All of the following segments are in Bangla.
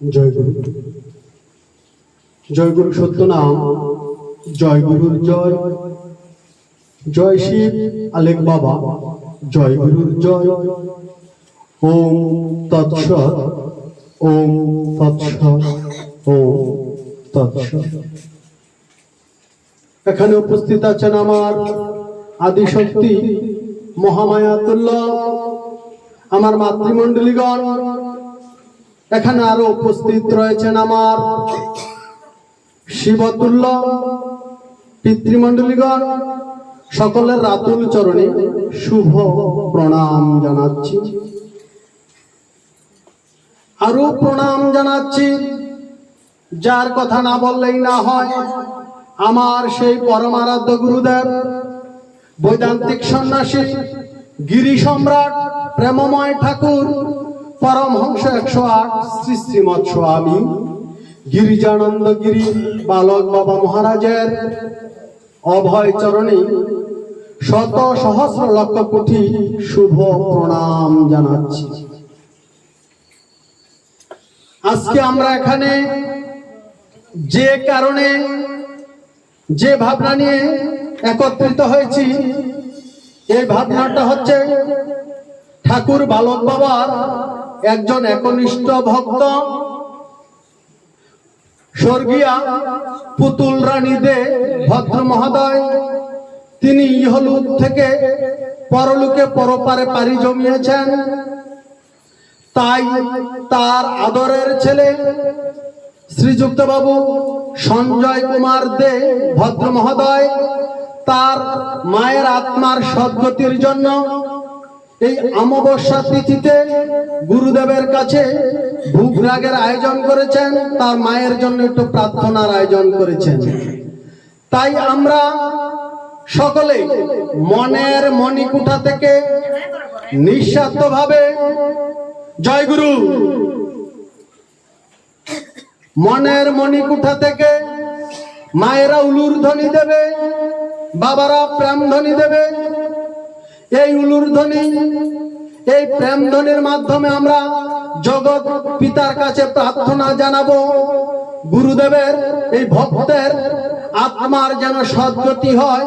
জয় গুরু জয় গুরু সত্য নাম জয়। গুরুর জয় জয় শিব আলেক বাবা জয় গুরুর জয়। ওম তৎসৎ ওম তৎসৎ ওম তৎসৎ। এখানে উপস্থিত আছেন আমার আদি শক্তি মহামায়াতুল্লাহ, আমার মাতৃমণ্ডলীগণ এখানে আরও উপস্থিত রয়েছেন আমার শিবতুল্য পিতৃমণ্ডলীগণ। সকলের রাতুল চরণে শুভ প্রণাম জানাচ্ছি। আরও প্রণাম জানাচ্ছি। যার কথা না বললেই না হয়, আমার সেই পরমারাধ্য গুরুদেব, বৈদান্তিক সন্ন্যাসী, গিরি সম্রাট, প্রেমময় ঠাকুর পরমহংস একশো আট শ্রী শ্রীমৎ স্বামী গিরিজানন্দ গিরি বালক বাবা মহারাজের অভয় চরণে শত সহস্র লক্ষ কোটি শুভ প্রণাম জানাচ্ছি। আজকে আমরা এখানে যে কারণে যে ভাবনা নিয়ে একত্রিত হয়েছি, এই ভাবনাটা হচ্ছে ঠাকুর বালক বাবার একজন একনিষ্ঠ ভক্ত, স্বর্গীয়া পুতুল রানী দে ভদ্র মহোদয়। তিনি ইহলুক থেকে পরলোকে পরপারে পাড়ি জমিয়েছেন। তাই তার আদরের ছেলে শ্রীযুক্ত বাবু সঞ্জয় কুমার দে ভদ্র মহোদয়, তার মায়ের আত্মার সদ্গতির জন্য এই অমাবস্যা তিথিতে গুরুদেবের কাছে ভূগরাগের আয়োজন করেছেন, তার মায়ের জন্য একটু প্রার্থনার আয়োজন করেছেন। তাই আমরা সকলে মনের মণিকুঠা থেকে নিঃস্বার্থভাবে জয় গুরু। মনের মণিকুঠা থেকে মায়েরা উলুর ধ্বনি দেবে, বাবারা প্রেম ধ্বনি দেবে এই উলুর ধ্বনি, এই প্রেম ধ্বনির মাধ্যমে আমরা জগৎ পিতার কাছে প্রার্থনা জানাব গুরুদেবের, এই ভক্তের আত্মার যেন সদ্গতি হয়,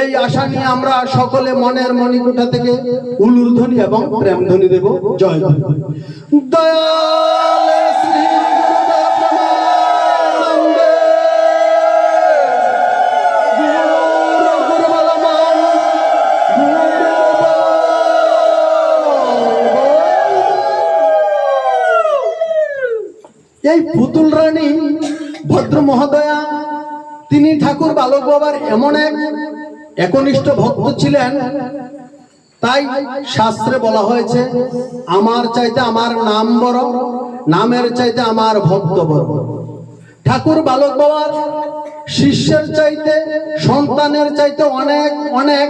এই আশা নিয়ে আমরা সকলে মনের মণিকুঠা থেকে উলুর ধ্বনি এবং প্রেম ধ্বনি দেব জয়। দয়াল এই পুতুল রানী ভদ্র মহোদয়া, তিনি ঠাকুর বালক বাবার এমন এক একনিষ্ঠ ভক্ত ছিলেন। তাই শাস্ত্রে বলা হয়েছে, আমার চাইতে আমার নাম বড়, নামের চাইতে আমার ভক্ত বড়। ঠাকুর বালক বাবার শিষ্যের চাইতে, সন্তানের চাইতে অনেক অনেক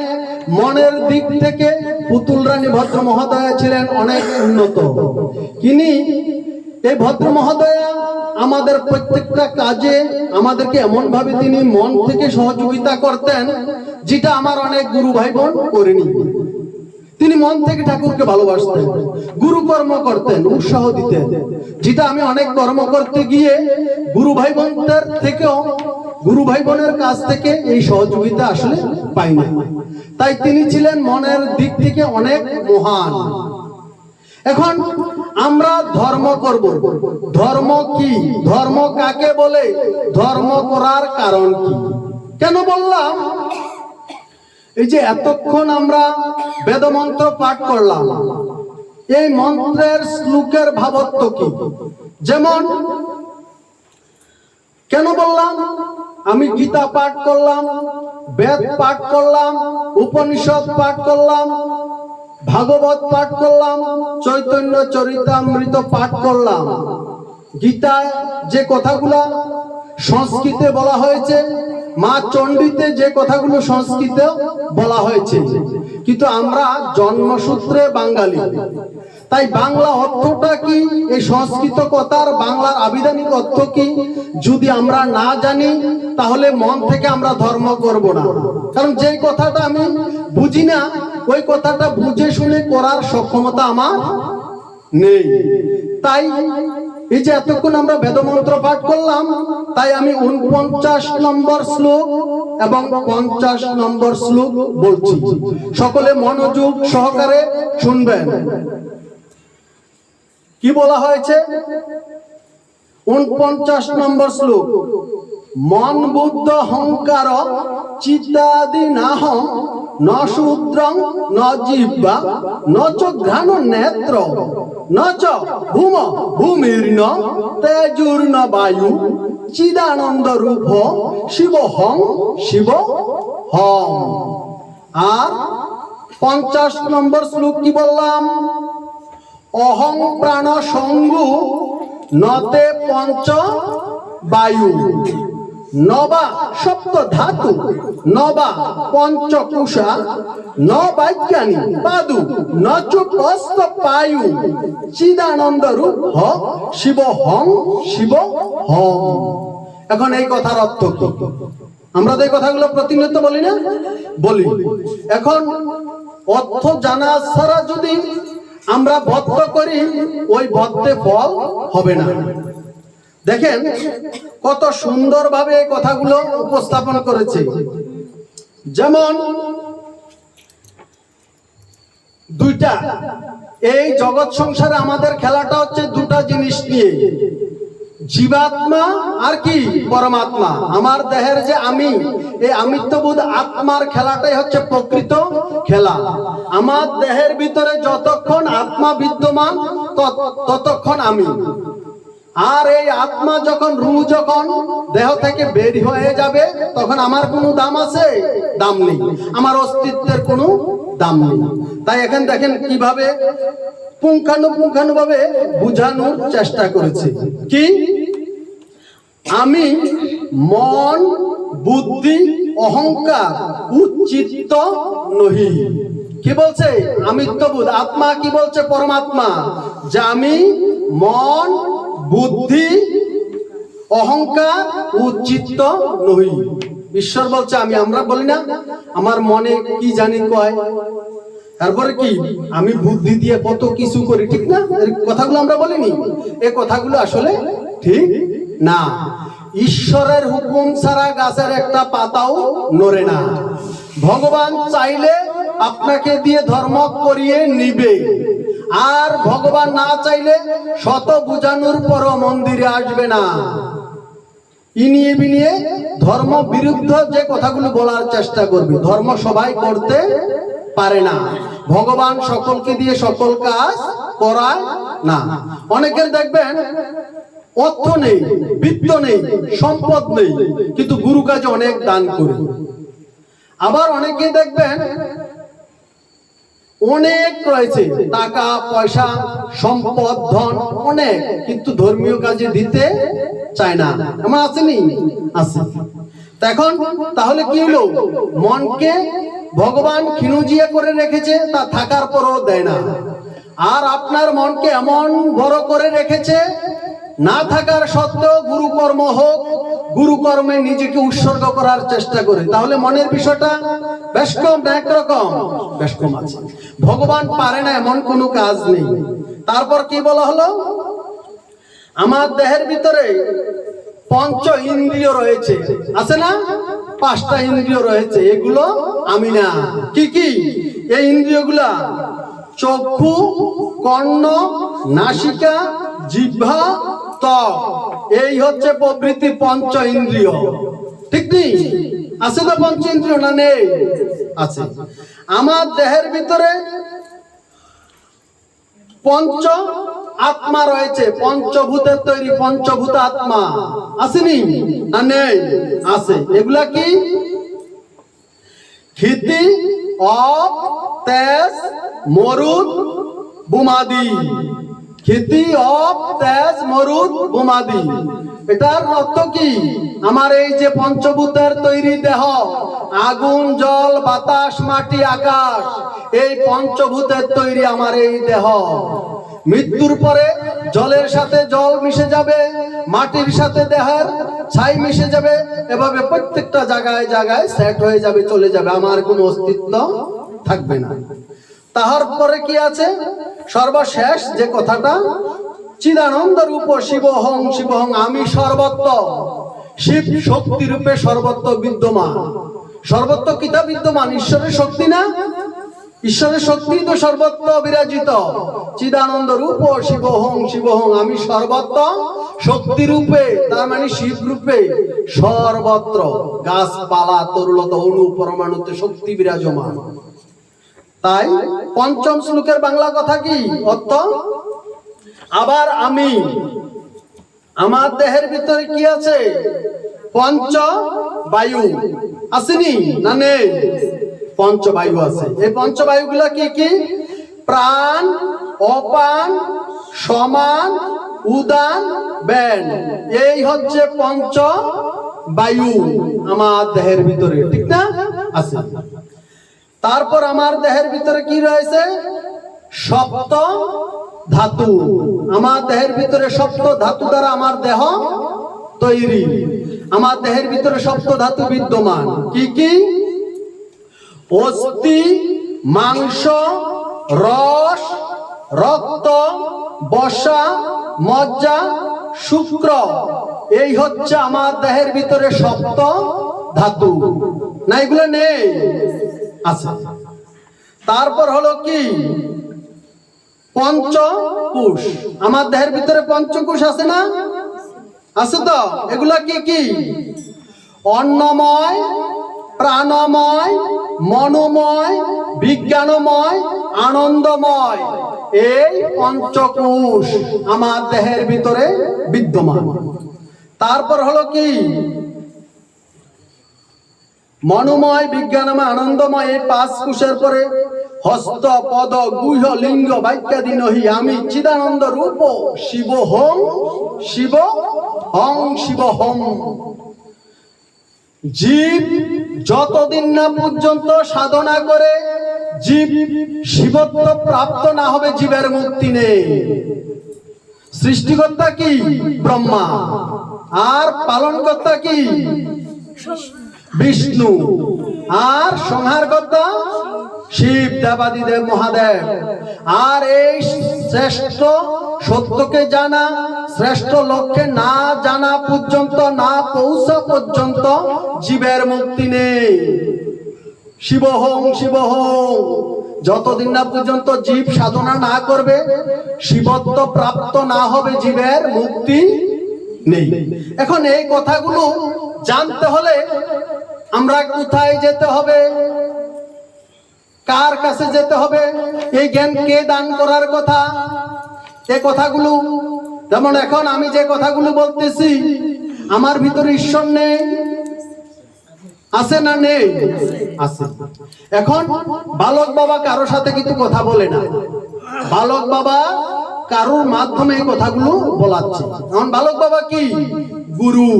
মনের দিক থেকে পুতুল রানী ভদ্র মহোদয়া ছিলেন অনেক উন্নত। তিনি এই ভদ্র মহোদয়া, আমাদের প্রত্যেকটা কাজে আমাদেরকে এমন ভাবে তিনি মন থেকে সহযোগিতা করতেন, যেটা আমার অনেক গুরু ভাই বোন করেনি। তিনি মন থেকে ঠাকুরকে ভালোবাসতেন, গুরু কর্ম করতেন, উৎসাহ দিতেন, যেটা আমি অনেক কর্ম করতে গিয়ে গুরু ভাই বোনদের থেকেও, গুরু ভাই বোনের কাছ থেকে এই সহযোগিতা আসলে পাই না তাই তিনি ছিলেন মনের দিক থেকে অনেক মহান। এখন আমরা ধর্ম করব। ধর্ম কি? ধর্ম কাকে বলে? ধর্ম করার কারণ কি? কেন বললাম? এই যে এতক্ষণ আমরা বেদমন্ত্র পাঠ করলাম। এই মন্ত্রের শ্লোকের ভাবত্ব কি? যেমন, কেন বললাম? আমি গীতা পাঠ করলাম, বেদ পাঠ করলাম, উপনিষদ পাঠ করলাম ভাগবত পাঠ করলাম, চৈতন্য, চরিতামৃত পাঠ করলাম। গীতায় যে কথাগুলো সংস্কৃতে বলা হয়েছে, মা চণ্ডীতে যে কথাগুলো সংস্কৃতে বলা হয়েছে। কিন্তু আমরা জন্মসূত্রে বাঙালি। তাই বাংলা অর্থটা কি? এই সংস্কৃত কথার বাংলার আবিধানিক অর্থ কি? যদি আমরা না জানি, তাহলে মন থেকে আমরা ধর্ম করব না। কারণ যে কথাটা আমি বুঝি না, ওই কথাটা বুঝে শুনে করার সক্ষমতা আমার নেই। তাই এই যে এতক্ষণ আমরা বেদমন্ত্র পাঠ করলাম, তাই আমি উনপঞ্চাশ নম্বর শ্লোক এবং পঞ্চাশ নম্বর শ্লোক বলছি। সকলে মনোযোগ সহকারে শুনবেন। কি বলা হয়েছে? উনপঞ্চাশ নম্বর শ্লোক। মন বুদ্ধ হংকার চিত্তাদি নাহ, ন শূদ্রং, ন জিহ্বা ন চ ঘ্রাণ নেত্র, ন চ ভূম ভূমির্ন তেজুর্ন বায়ু, চিদানন্দ রূপ, শিব হং শিব হং। আর পঞ্চাশ নম্বর শ্লোক কি বললাম? অহং প্রাণ সঙ্গু নতে পঞ্চ বায়ু। নবা সপ্ত ধাতু, নবা পঞ্চকুষা ন বাক্যানি পাদু, ন চুপস্ত পায়ু। চিদানন্দ রূপ হ, শিব হং শিব হং। এখন এই কথার অর্থ কি? আমরা তো এই কথাগুলো প্রতিনিয়ত বলি না? বলি। এখন অর্থ জানা ছাড়া যদি আমরা বদ্ধ করি, ওই বদ্ধে ফল হবে না। দেখেন কত সুন্দরভাবে কথাগুলো উপস্থাপন করেছে। যেমন, দুইটা, এই জগৎ সংসারে আমাদের খেলাটা হচ্ছে দুটা জিনিস নিয়ে। জীবাত্মা আর কি? পরমাত্মা। আমার দেহের যে আমি, এই আমিত্ববোধ আত্মার খেলাটাই হচ্ছে প্রকৃত। খেলা। আমার দেহের ভিতরে যতক্ষণ আত্মা বিদ্যমান, তত- ততক্ষণ আমি। আর এই আত্মা যখন রু যখন দেহ থেকে বের হয়ে যাবে, তখন আমার কোনো দাম আছে? দাম নেই। আমার অস্তিত্বের কোনো দাম নেই। তাই এখন দেখেন কীভাবে পুঙ্খানুপুঙ্খানু ভাবে বুঝানোর চেষ্টা করেছে। কি? আমি মন, বুদ্ধি, অহংকার উচ্চিত্ত নহি। কি বলছে? আমিত্ববোধ। আত্মা কি বলছে? পরমাত্মা। যে আমি মন, বুদ্ধি, অহংকার উচ্চিত্ত নহি। ঈশ্বর বলছে, আমি আমরা বলি না, আমার মনে কি জানি কয়? তারপরে কি? আমি বুদ্ধি দিয়ে কত কিছু করি। ঠিক না? কথাগুলো আমরা বলিনি। এই কথাগুলো আসলে ঠিক না। ঈশ্বরের হুকুম ছাড়া গাছের একটা পাতাও নড়ে না। ভগবান চাইলে আপনাকে দিয়ে ধর্ম করিয়ে নিবে। আর ভগবান না চাইলে শত বুঝানোর পরও মন্দিরে আসবে না। ইনিয়ে বিনিয়ে ধর্ম বিরুদ্ধ যে কথাগুলো বলার চেষ্টা করবে, ধর্ম সবাই করতে পারে না। ভগবান সকলকে দিয়ে সকল কাজ করায় না। অনেকের দেখবেন অর্থ নেই, বৃত্ত নেই, সম্পদ নেই, কিন্তু গুরু কাজে অনেক দান করে। আবার অনেকে দেখবেন, অনেক রয়েছে, টাকা, পয়সা, সম্পদ, ধন, অনেক, কিন্তু ধর্মীয় কাজে দিতে চায় না। এমন আসেনি? আছে এখন তাহলে কি হলো? মনকে ভগবান খিনুজিয়া করে রেখেছে, তা থাকার পরও দেয় না। আর আপনার মনকে এমন বড় করে রেখেছে না থাকার সত্ত্বেও গুরু কর্ম হোক গুরু কর্মে নিজেকে উৎসর্গ করার চেষ্টা করে। তাহলে মনের বিষয়টা বেশ কম একরকম বেশ কম আছে। ভগবান পারে না এমন কোনো কাজ নেই। তারপর কি বলা হলো? আমার দেহের ভিতরে পঞ্চ ইন্দ্রিয় রয়েছে। আছে না? পাঁচটা ইন্দ্রিয় রয়েছে। এগুলো আমি না। কি কি? এই ইন্দ্রিয়গুলা চক্ষু, কর্ণ, নাসিকা, জিহ্বা এই হচ্ছে প্রভৃতি পঞ্চ ইন্দ্রিয়। ঠিক নেই? আছে তো পঞ্চ ইন্দ্রিয় না নেই? আছে। আমার দেহের ভিতরে পঞ্চ আত্মা রয়েছে। পঞ্চভূতের তৈরি পঞ্চভূত আত্মা। আসেনি? না নেই? আছে। এগুলা কি? ক্ষিতি অপ, তেজ, মরুদ, বুমাদি। ক্ষিতি অপ তেজ মরুদ বুমাদি। এটার অর্থ কি? আমার এই যে পঞ্চভূতের তৈরি দেহ, আগুন, জল, বাতাস, মাটি, আকাশ, এই পঞ্চভূতের তৈরি আমার এই দেহ। মৃত্যুর পরে জলের সাথে জল মিশে যাবে, মাটির সাথে দেহের ছাই মিশে যাবে, এভাবে প্রত্যেকটা জায়গায় জায়গায় সেট হয়ে যাবে, চলে যাবে, আমার কোনো অস্তিত্ব থাকবে না। তাহার পরে কি আছে? সর্বশেষ যে কথাটা চিদানন্দ রূপ শিবহং শিবহং আমি সর্বত্র শিব শক্তি রূপে সর্বত্র বিদ্যমান। সর্বত্র কিতা বিদ্যমান? ঈশ্বরের শক্তি না? ঈশ্বরের শক্তি তো সর্বত্র বিরাজিত। চিদানন্দ রূপ শিবহং শিবহং আমি সর্বত্র শক্তি রূপে, তার মানে শিব রূপে সর্বত্র। গাছপালা, তরুলত, অনু, পরমাণুতে শক্তি বিরাজমান। তাই পঞ্চম শ্লোকের বাংলা কথা কি? অর্থ, আবার আমি। আমার দেহের ভিতরে কি আছে? পঞ্চ বায়ু। আসেনি না নেই? পঞ্চবায়ু আছে। এই পঞ্চবায়ু গুলা কি কি? প্রাণ, অপান, সমান, উদান, ব্যান। এই হচ্ছে পঞ্চ বায়ু আমার দেহের ভিতরে, ঠিক না? আছে। তারপর আমার দেহের ভিতরে কি রয়েছে? সপ্ত ধাতু। আমার দেহের ভিতরে সপ্ত ধাতু দ্বারা আমার দেহ তৈরি। আমার দেহের ভিতরে সপ্ত ধাতু বিদ্যমান। কি কি? অস্থি, মাংস, রস, রক্ত বসা মজ্জা, শুক্র। এই হচ্ছে আমার দেহের ভিতরে সপ্ত ধাতু। না, এগুলো নেই। আছে। তারপর হলো কি? পঞ্চকুশ। আমার দেহের ভিতরে পঞ্চকুশ আছে না? আছে তো? এগুলা কি কি? অন্নময়, প্রাণময়, মনোময়, বিজ্ঞানময়, আনন্দময়। এই পঞ্চকুশ আমার দেহের ভিতরে বিদ্যমান। তারপর হলো কি? মনোময়, বিজ্ঞানময়, আনন্দময় এই পাঁচ কুশের পরে হস্ত, পদ, গুহ, লিঙ্গ, বাক্যাদি নহি। আমি চিদানন্দ রূপ, শিব হং শিব হং শিব হং জীব যতদিন না পর্যন্ত সাধনা করে, জীব শিবত্ব প্রাপ্ত না হবে জীবের মুক্তি নেই। সৃষ্টিকর্তা কি? ব্রহ্মা। আর পালনকর্তা কি? বিষ্ণু আর সংহারকর্তা শিব দেবাদিদেব মহাদেব। আর এই শ্রেষ্ঠ সত্যকে জানা, শ্রেষ্ঠ লক্ষ্যে না জানা পর্যন্ত, না পৌঁছা পর্যন্ত জীবের মুক্তি নেই। শিব হোম শিব হোম যতদিন না পর্যন্ত জীব সাধনা না করবে, শিবত্ব প্রাপ্ত না হবে জীবের মুক্তি নেই। এখন এই কথাগুলো জানতে হলে আমরা কোথায় যেতে হবে? কার কাছে যেতে হবে? এই জ্ঞান কে দান করার কথা? এ কথাগুলো, যেমন এখন আমি যে কথাগুলো বলতেছি, আমার ভিতরে ঈশ্বর নেই। আছে না নেই? আছে। এখন বালক বাবা কারোর সাথে কিন্তু কথা বলে না। বালক বাবা কারোর মাধ্যমে কথাগুলো বলাচ্ছে। এখন বালক বাবা কি? গুরু।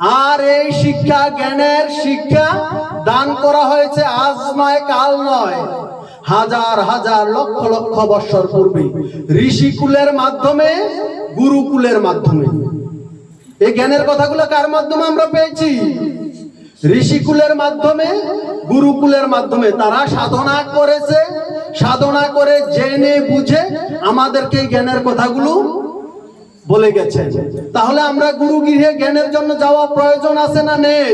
আর এই শিক্ষা, জ্ঞানের শিক্ষা দান করা হয়েছে আজ নয় কাল নয়, হাজার হাজার লক্ষ লক্ষ বৎসর পূর্বে। ঋষিকুলের মাধ্যমে গুরুকুলের মাধ্যমে। এই জ্ঞানের কথাগুলো কার মাধ্যমে আমরা পেয়েছি? ঋষিকুলের মাধ্যমে গুরুকুলের মাধ্যমে। তারা সাধনা করেছে, সাধনা করে জেনে বুঝে আমাদেরকে জ্ঞানের কথাগুলো বলে গেছে তাহলে আমরা গুরু গৃহে জ্ঞানের জন্য যাওয়া প্রয়োজন আছে না নেই?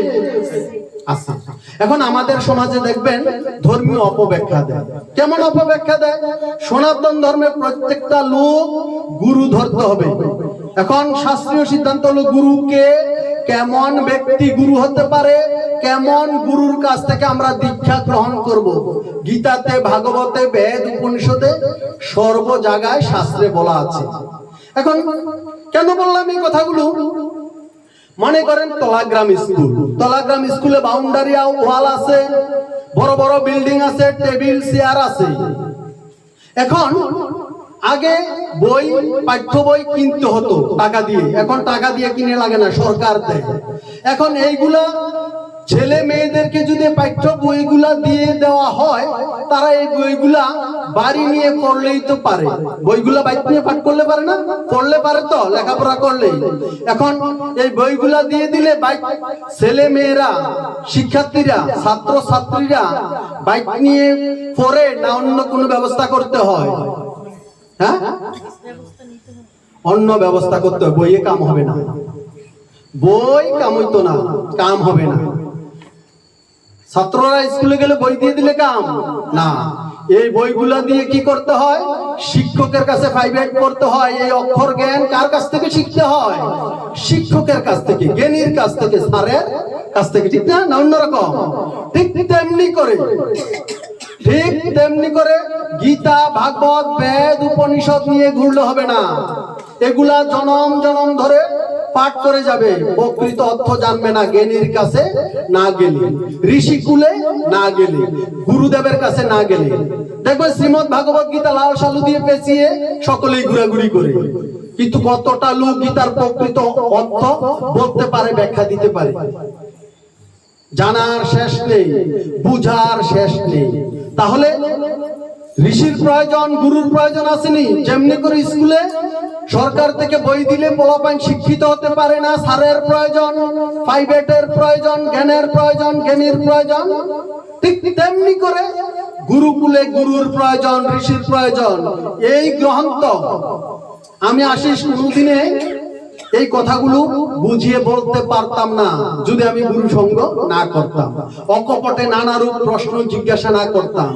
এখন আমাদের সমাজে দেখবেন ধর্মীয় অপব্যাখ্যা দেয়। কেমন অপব্যাখ্যা দেয়? সনাতন ধর্মের প্রত্যেকটা লোক গুরু ধরতে হবে। এখন শাস্ত্রীয় সিদ্ধান্ত হলো গুরুকে কেমন ব্যক্তি গুরু হতে পারে, কেমন গুরুর কাছ থেকে আমরা দীক্ষা গ্রহণ করব। গীতাতে, ভাগবতে, বেদ, উপনিষদে সর্ব জায়গায় শাস্ত্রে বলা আছে। এখন কেন বললাম এই কথাগুলো? মনে করেন তলাগ্রাম স্কুল। তলাগ্রাম স্কুলে বাউন্ডারি ওয়াল আছে, বড় বড় বিল্ডিং আছে টেবিল চেয়ার আছে। এখন আগে বই, পাঠ্য বই কিনতে হতো, টাকা দিয়ে। এখন টাকা দিয়ে কিনে লাগে না, সরকার দেয়। এখন এইগুলা ছেলে মেয়েদেরকে যদি পাঠ্য বইগুলা দিয়ে দেওয়া হয়, তারা এই বইগুলা বাড়ি নিয়ে পড়লেই তো পারে। বইগুলা বাইক নিয়ে পাঠ করলে পারে না? পড়লে পারে তো, লেখাপড়া করলেই। এখন এই বইগুলা দিয়ে দিলে বাইক ছেলে মেয়েরা, শিক্ষার্থীরা ছাত্র ছাত্রীরা বাইক নিয়ে পড়ে না অন্য কোনো ব্যবস্থা করতে হয়। হ্যাঁ? অন্য ব্যবস্থা করতে হবে, বইয়ে কাম হবে না। বই কাম হইতো না, কাম হবে না। ছাত্ররা স্কুলে গেলে বই দিয়ে দিলে কাম? না। এই বইগুলা দিয়ে কি করতে হয়? শিক্ষকের কাছে প্রাইভেট করতে হয়। এই অক্ষর জ্ঞান কার কাছ থেকে শিখতে হয়? শিক্ষকের কাছ থেকে, জ্ঞানীর কাছ থেকে, স্যারের কাছ থেকে, ঠিক না? অন্যরকম ঠিক তেমনি করে। ঠিক তেমনি করে গীতা, ভাগবত, বেদ, উপনিষদ নিয়ে ঘুরলে হবে না। এগুলা জনম জনম ধরে পাঠ করে যাবে। প্রকৃত অর্থ জানবে না জ্ঞানীর কাছে না গেলে। ঋষি কুলে না গেলে। গুরুদেবের কাছে না গেলে। দেখবে শ্রীমদ ভাগবত গীতা লাল সালু দিয়ে পেঁচিয়ে সকলেই ঘোরাঘুরি করে। কিন্তু কতটা লোক গীতার প্রকৃত অর্থ বলতে পারে, ব্যাখ্যা দিতে পারে? জানার শেষ নেই, বুঝার শেষ নেই। তাহলে ঋষির প্রয়োজন, গুরুর প্রয়োজন আসেনি। যেমনি করে স্কুলে সরকার থেকে বই দিলে পোলাপাইন শিক্ষিত হতে পারে না, সারের প্রয়োজন প্রাইভেটের প্রয়োজন, জ্ঞানের প্রয়োজন, জ্ঞানীর প্রয়োজন, ঠিক তেমনি করে গুরুকুলে গুরুর প্রয়োজন, ঋষির প্রয়োজন, এই গ্রহন্ত আমি আশিস কোনদিনে এই কথাগুলো বুঝিয়ে বলতে পারতাম না, যদি আমি গুরু সঙ্গ না করতাম। অকপটে নানা রূপ প্রশ্ন জিজ্ঞাসা না করতাম।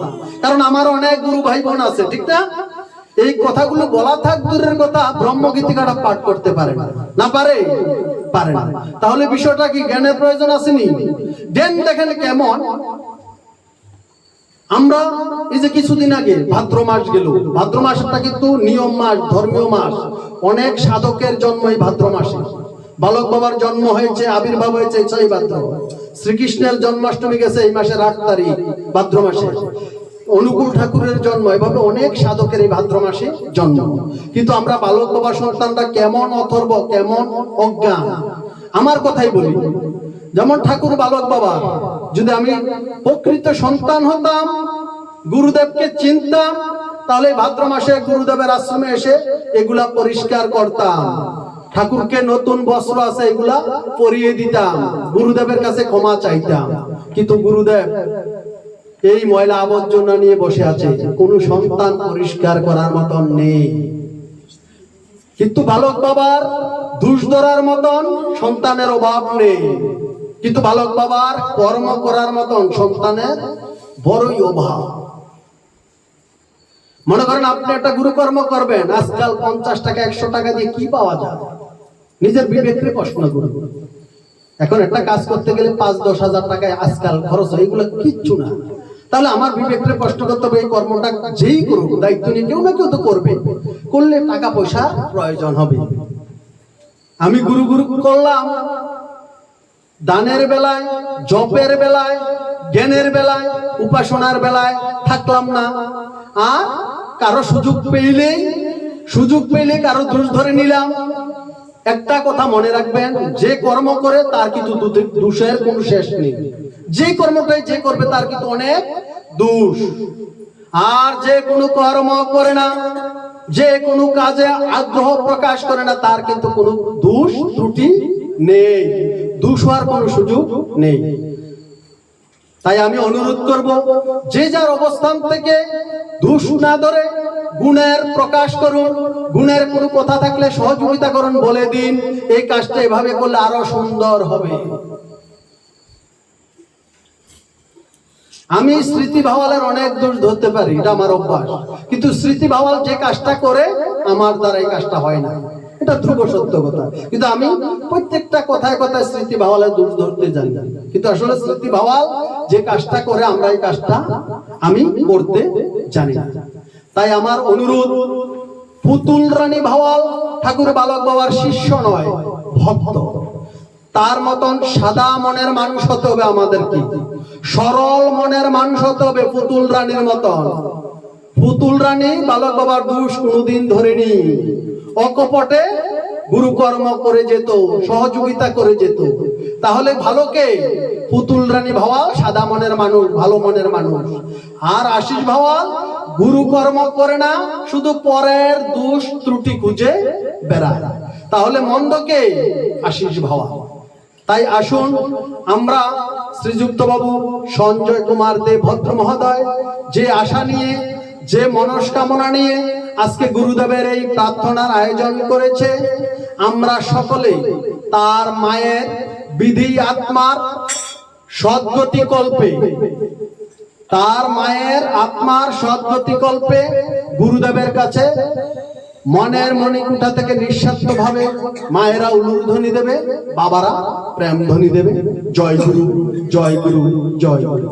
কারণ আমার অনেক গুরু ভাই বোন আছে, ঠিক না? এই কথাগুলো বলা থাক দূরের কথা, ব্রহ্মগীতিকাটা পাঠ করতে পারে না। পারে? পারে না। তাহলে বিষয়টা কি জ্ঞানের প্রয়োজন আসেনি জ্ঞান দেখেন কেমন আমরা এই যে কিছুদিন আগে ভাদ্র মাস গেল, ভাদ্র মাসটা কিন্তু নিয়ম মাস, ধর্মীয় মাস। অনেক সাধকের জন্ম এই ভাদ্র মাসে। বালক বাবার জন্ম হয়েছে, আবির্ভাব হয়েছে ছয় ভাদ্র। শ্রীকৃষ্ণের জন্মাষ্টমী গেছে এই মাসের আট তারিখ, ভাদ্র মাসে। অনুকূল ঠাকুরের জন্ম, এভাবে অনেক সাধকের এই ভাদ্র মাসে জন্ম। কিন্তু আমরা বালক বাবার সন্তানরা কেমন অথর্ব, কেমন অজ্ঞান? আমার কথাই বলি যেমন ঠাকুর বালক বাবা, যদি আমি প্রকৃত সন্তান হতাম, গুরুদেবকে চিনতাম, তাহলে ভাদ্র মাসে গুরুদেবের আশ্রমে এসে এগুলা পরিষ্কার করতাম। ঠাকুরকে নতুন বস্ত্র আছে, এগুলা পরিয়ে দিতাম, গুরুদেবের কাছে ক্ষমা চাইতাম। কিন্তু গুরুদেব এই ময়লা আবর্জনা নিয়ে বসে আছে, কোনো সন্তান পরিষ্কার করার মতন নেই। কিন্তু বালক বাবার দুষ ধরার মতন সন্তানের অভাব নেই। কিন্তু বালক বাবার কর্ম করার মতন সন্তানের বড়ই অভাব। মনে করেন আপনি একটা গুরুকর্ম করবেন, আজকাল পঞ্চাশ টাকা, একশো টাকা দিয়ে কি পাওয়া যায়? নিজের বিবেককে প্রশ্ন করুন। এখন একটা কাজ করতে গেলে পাঁচ, দশ হাজার টাকায় আজকাল খরচ হয়, এগুলো কিচ্ছু না। তাহলে আমার বিবেককে প্রশ্ন করতে হবে, এই কর্মটা যেই করুক, দায়িত্ব নিয়ে কেউ না কেউ তো করবে। করলে টাকা পয়সার প্রয়োজন হবে। আমি গুরু গুরু করলাম দানের বেলায়, জপের বেলায়, জ্ঞানের বেলায়, উপাসনার বেলায় থাকলাম না। আর কারও সুযোগ পেইলেই, সুযোগ পেইলে কারও দোষ ধরে নিলাম। একটা কথা মনে রাখবেন, যে কর্ম করে তার কিন্তু দোষের কোনো শেষ নেই। যে কর্মটাই যে করবে তার কিন্তু অনেক দোষ। আর যে কোনো কর্ম করে না, যে কোনো কাজে আগ্রহ প্রকাশ করে না, তার কিন্তু কোনো দোষ ত্রুটি নেই। দোষ হওয়ার কোনো সুযোগ নেই। তাই আমি অনুরোধ করব, যে যার অবস্থান থেকে দোষ না ধরে গুণের প্রকাশ করুন, গুণের কোনো কথা থাকলে সহযোগিতা করুন বলে দিন, এই কাজটা এভাবে করলে আরও সুন্দর হবে। আমি স্মৃতি ভাওয়ালের অনেক দোষ ধরতে পারি, এটা আমার অভ্যাস। কিন্তু স্মৃতি ভাওয়াল যে কাজটা করে, আমার দ্বারা এই কাজটা হয় না। এটা ধ্রুব সত্য কথা। কিন্তু আমি প্রত্যেকটা কথায় কথায় স্মৃতি ভাওয়ালের ধরতে জানি। কিন্তু আসলে স্মৃতি ভাওয়াল যে কাজটা করে আমরা এই কাজটা আমি করতে জানি না। তাই আমার অনুরোধ, পুতুল রানী ভাওয়াল, ঠাকুর বালক বাবার শিষ্য নয়, ভক্ত। তার মতন সাদা মনের মানুষ হতে হবে আমাদেরকে। সরল মনের মানুষ হতে হবে পুতুল রানীর মতন। পুতুল রানী বালক বাবার দুষ কোনোদিন ধরেনি। অকপটে গুরুকর্ম করে যেত, সহযোগিতা করে যেত। তাহলে ভালোকে পুতুল রানী ভাওয়াল, সাদা মনের মানুষ, ভালো মনের মানুষ। আর আশিস ভাওয়াল, গুরুকর্ম করে না, শুধু পরের দোষ ত্রুটি খুঁজে বেড়ায়। তাহলে মন্দকে আশিস ভাওয়াল। তাই আসুন আমরা শ্রীযুক্ত বাবু সঞ্জয় কুমার দেব ভদ্র মহোদয়, যে আশা নিয়ে যে মনস্কামনা নিয়ে আজকে গুরুদেবের এই প্রার্থনার আয়োজন করেছে, আমরা সকলে তার মায়ের বিধি আত্মার সদ্গতি কল্পে, তার মায়ের আত্মার সদ্গতি কল্পে গুরুদেবের কাছে মনের মণিকুঠা থেকে নিঃস্বার্থ ভাবে মায়েরা উলুর ধ্বনি দেবে, বাবারা প্রেম ধ্বনি দেবে। জয় গুরু জয় গুরু জয় গুরু।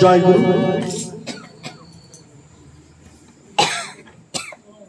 জয় গুরু।